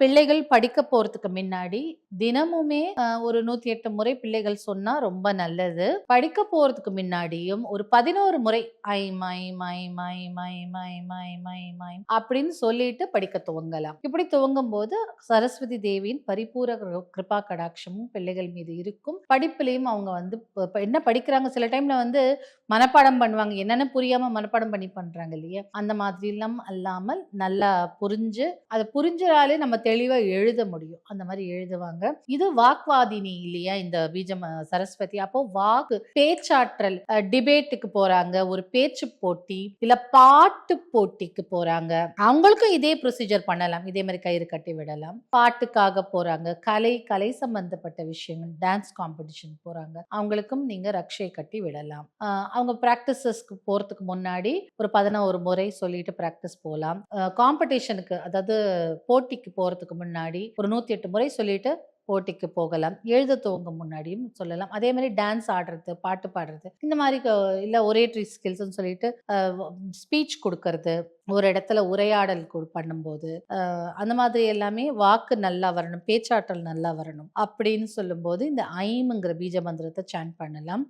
பிள்ளைகள் படிக்க போறதுக்கு முன்னாடி தினமுமே ஒரு நூத்தி எட்டு முறை பிள்ளைகள் சொன்னா ரொம்ப நல்லது. படிக்க போறதுக்கு முன்னாடியும் ஒரு பதினோரு முறை I my my my my my my my my அப்படின்னு சொல்லிட்டு படிக்க துவங்கலாம். இப்படி துவங்கும் போது சரஸ்வதி தேவியின் பரிபூர கிருபா கடாட்சமும் பிள்ளைகள் மீது இருக்கும். படிப்புலையும் அவங்க வந்து என்ன படிக்கிறாங்க? சில டைம்ல வந்து மனப்பாடம் பண்ணுவாங்க. என்னென்னு புரியாமல் மனப்பாடம் பண்ணி பண்ணுறாங்க இல்லையா? அந்த மாதிரி அல்லாமல் நல்லா புரிஞ்சு அதை புரிஞ்சாலே நம்ம தெளிவாக எழுத முடியும். அந்த மாதிரி எழுதுவாங்க. இது வாக்வாதினி இல்லையா? இந்த பீஜம் சரஸ்வதி. அப்போ வாக்கு பேச்சாற்றல் டிபேட்டுக்கு போறாங்க. ஒரு பேச்சு போட்டி இல்ல பாட்டு போட்டிக்கு போறாங்க. அவங்களுக்கும் இதே ப்ரொசீஜர் பண்ணலாம். இதே மாதிரி கயிறு கட்டி விடலாம். பாட்டுக்காக போறாங்க. கலை கலை சம்பந்தப்பட்ட விஷயங்கள் டான்ஸ் காம்படிஷன் போறாங்க. அவங்களுக்கும் நீங்க ரக்ஷை கட்டி விடலாம். அவங்க ப்ராக்டிசஸ்க்கு போகிறதுக்கு முன்னாடி ஒரு பதினோரு முறை சொல்லிட்டு ப்ராக்டிஸ் போகலாம் காம்படிஷனுக்கு அதாவது போட்டிக்கு போகிறதுக்கு முன்னாடி ஒரு நூற்றி எட்டு முறை சொல்லிட்டு போட்டிக்கு போகலாம். எழுத துவங்க முன்னாடியும் சொல்லலாம். அதே மாதிரி டான்ஸ் ஆடுறது பாட்டு பாடுறது இந்த மாதிரி இல்லை ஒரேட்ரி ஸ்கில்ஸ்ன்னு சொல்லிட்டு ஸ்பீச் கொடுக்கறது ஒரு இடத்துல உரையாடல் பண்ணும்போது அந்த மாதிரி எல்லாமே வாக்கு நல்லா வரணும் பேச்சாற்றல் நல்லா வரணும் அப்படின்னு சொல்லும்போது இந்த ஐம்ங்கிற பீஜ மந்திரத்தை சாண்ட் பண்ணலாம்.